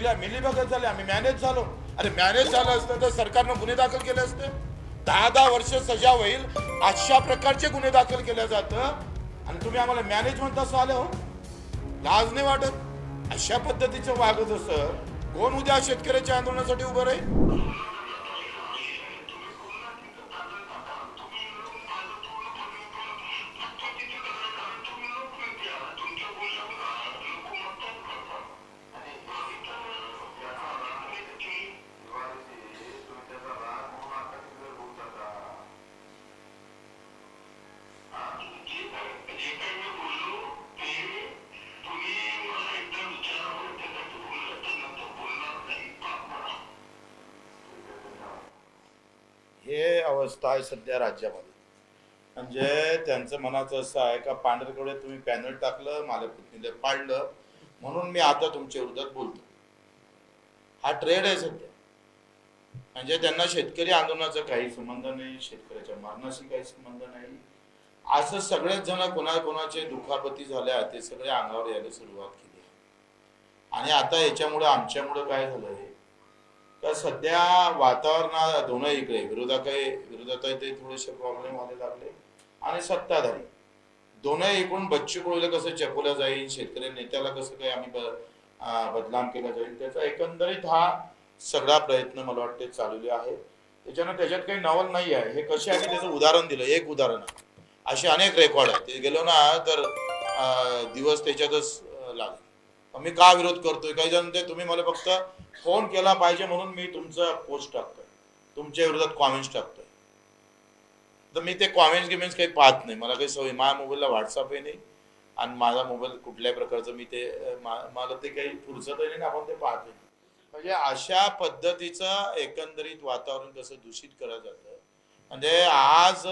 मिल्या मिली बघत झाले आम्ही मॅनेज झालो. अरे मॅनेज झालं असतं तर सरकारनं गुन्हे दाखल केले असते. दहा दहा वर्ष सजा होईल अशा प्रकारचे गुन्हे दाखल केले जातं. आणि तुम्ही आम्हाला मॅनेज म्हणता असं आले हो. लाज नाही वाटत. अशा पद्धतीचं वागत असं कोण उद्या शेतकऱ्याच्या आंदोलनासाठी उभं राहील? हे अवस्था आहे सध्या राज्यामध्ये. म्हणजे त्यांचं मनाचं असं आहे का पांढरकडे तुम्ही पॅनल टाकलं मला पुतणीला पाडलं म्हणून मी आता तुमच्या विरोधात बोलतो. हा ट्रेड आहे सध्या. म्हणजे त्यांना शेतकरी आंदोलनाचा काही संबंध नाही शेतकऱ्याच्या मरणाशी काही संबंध नाही. असं सगळेच जण कोणा कोणाचे दुखापती झाल्या ते सगळे अंगावर यायला सुरुवात केली. आणि आता याच्यामुळे आमच्यामुळे काय झालं तर सध्या वातावरणात दोन्ही इकडे विरोधक विरोधात ते थोडेसे प्रॉब्लेम व्हायला लागले. आणि सत्ताधारी. दोन्ही एकूण बच्चू कडूला कसं चपवलं जाईल शेतकरी नेत्याला कसं काय आम्ही बदनाम केला जाईल त्याचा एकंदरीत हा सगळा प्रयत्न मला वाटते चालवले आहे. त्याच्यानं त्याच्यात काही नवल नाही आहे. हे कसे आहे त्याचं उदाहरण दिलं एक उदाहरण आहे. असे अनेक रेकॉर्ड आहेत. ते गेलो ना तर दिवस त्याच्यातच लागले. मी का विरोध करतोय? काही जण ते तुम्ही मला फक्त फोन केला पाहिजे म्हणून मी तुमचा पोस्ट टाकतोय. तुमच्या विरोधात कॉमेंट्स टाकतोय. तर मी ते कॉमेंट्स गिमेंट्स काही पाहत नाही. मला काही सवय माझ्या मोबाईलला व्हॉट्सअपही नाही. आणि माझा मोबाईल कुठल्याही प्रकारचं मी ते मला ते काही फुरसतही नाही आपण ते पाहत नाही. म्हणजे अशा पद्धतीचं एकंदरीत वातावरण कसं दूषित केलं जातं. म्हणजे आज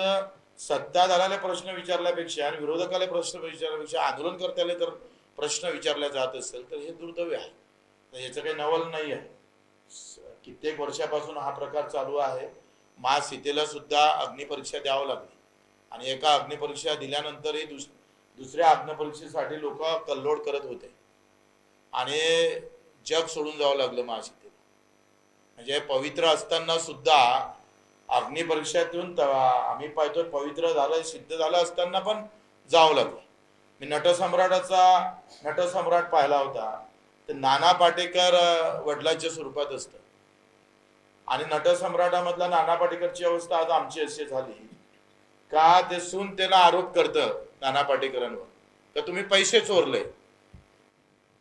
सत्ताधाराला प्रश्न विचारल्यापेक्षा आणि विरोधकाला प्रश्न विचारल्यापेक्षा आंदोलन करता आले तर प्रश्न विचारला जात असेल तर हे दुर्दैव आहे. याचं काही नवल नाही आहे. कित्येक वर्षापासून हा प्रकार चालू आहे. मा सीतेला सुद्धा अग्निपरीक्षा द्यावं लागली. आणि एका अग्निपरीक्षा दिल्यानंतरही दुस दुसऱ्या अग्निपरीक्षेसाठी लोक कल्लोड करत होते. आणि जग सोडून जावं लागलं महासीतेला. म्हणजे पवित्र असताना सुद्धा अग्निपरीक्षेतून त- आम्ही पाहतो पवित्र झालं सिद्ध झालं असताना पण जावं लागलं. मी नटसम्राटाचा नटसम्राट पाहिला होता. तर नाना पाटेकर वडिलांच्या स्वरूपात असतं. आणि नटसम्राटामधला नाना पाटेकरची अवस्था आता आमची अशी झाली का ते सून त्याला आरोप करतं नाना पाटेकरांवर. का तुम्ही पैसे चोरले.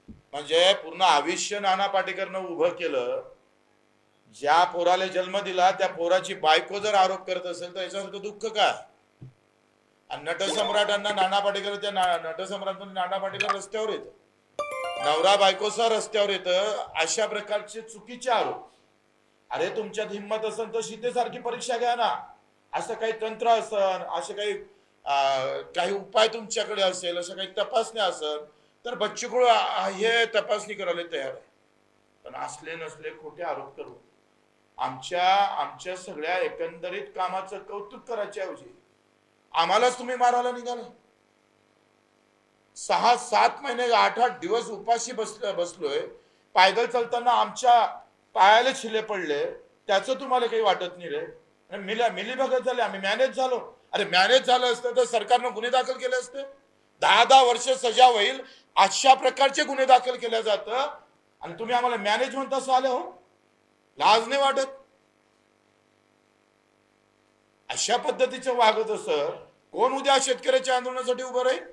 म्हणजे पूर्ण आयुष्य नाना पाटेकरनं उभं केलं. ज्या पोराला जन्म दिला त्या पोराची बायको जर आरोप करत असेल तर याच्यासारखं दुःख काय? आणि नटसम्राटांना नाना पाटेकर त्या नटसम्राट नाना पाटेकर रस्त्यावर येत. नवरा बायकोचा रस्त्यावर येतं. अशा प्रकारचे चुकीचे आरोप. अरे तुमच्यात हिंमत असेल तर सीतेसारखी परीक्षा घ्या ना. असं काही तंत्र असन असं काही काही उपाय तुमच्याकडे असेल असं काही तपासण्या असेल तर बच्चूकुळ हे तपासणी करायला तयार आहे. पण असले नसले खोटे आरोप करू. आमच्या आमच्या सगळ्या एकंदरीत कामाचं कौतुक करायच्या ऐवजी आम्हालाच तुम्ही मारायला निघाला. सहा सात महिने आठ आठ दिवस उपाशी बस बसलोय. पायदल चालताना आमच्या पायाला छिले पडले. त्याचं तुम्हाला काही वाटत नाही रे. मिला मिल्या मिली भगत झाले. आम्ही मॅनेज झालो. अरे मॅनेज झालं असतं तर सरकारनं गुन्हे दाखल केले असते. दहा दहा वर्ष सजा होईल. अशा प्रकारचे गुन्हे दाखल केले जातं. आणि तुम्ही आम्हाला मॅनेज असं आले हो. लाज नाही वाटत. अशा पद्धतीचं वागत असं कोण उद्या शेतकऱ्याच्या आंदोलनासाठी उभं राहील?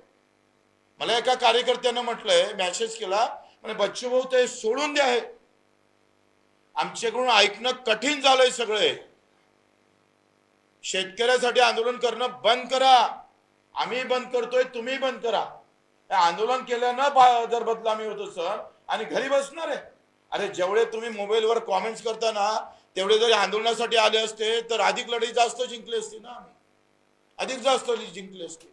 मला एका कार्यकर्त्यानं म्हटलंय मेसेज केला म्हणजे बच्चू भाऊ ते सोडून द्या हे. आमच्याकडून ऐकणं कठीण झालंय सगळे. शेतकऱ्यासाठी आंदोलन करणं बंद करा. आम्ही बंद करतोय तुम्ही बंद करा. आंदोलन केल्यानं बा- जर बदलामी होतो सर आणि घरी बसणार आहे. अरे जेवढे तुम्ही मोबाईलवर कॉमेंट्स करता ना तेवढे जरी आंदोलनासाठी आले असते तर अधिक लढाई जास्त जिंकली असती ना आम्ही. अधिक जास्त जिंकली असते.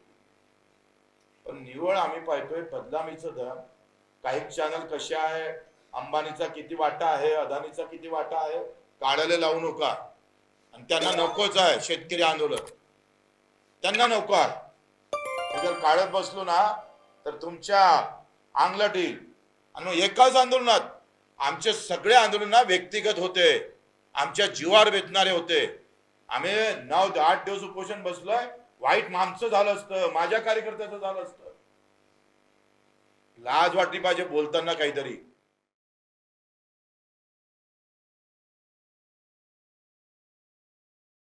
पण निवळ आम्ही पाहतोय बदनामीचं दर काही चॅनल कसे आहे? अंबानीचा किती वाटा आहे? अदानीचा किती वाटा आहे? काढायला लावू नका. आणि त्यांना नकोच आहे शेतकरी आंदोलन. त्यांना नको आहे. जर काढत बसलो ना तर तुमच्या अंगलट येईल. आणि मग एकाच आंदोलनात आमचे सगळे आंदोलन व्यक्तिगत होते. आमच्या जीवावर वेचणारे होते. आम्ही नऊ आठ दिवस उपोषण बसलोय. वाईट माणसं झालं असतं माझ्या कार्यकर्त्याचं झालं असतं. लाज वाटली पाहिजे बोलताना काहीतरी.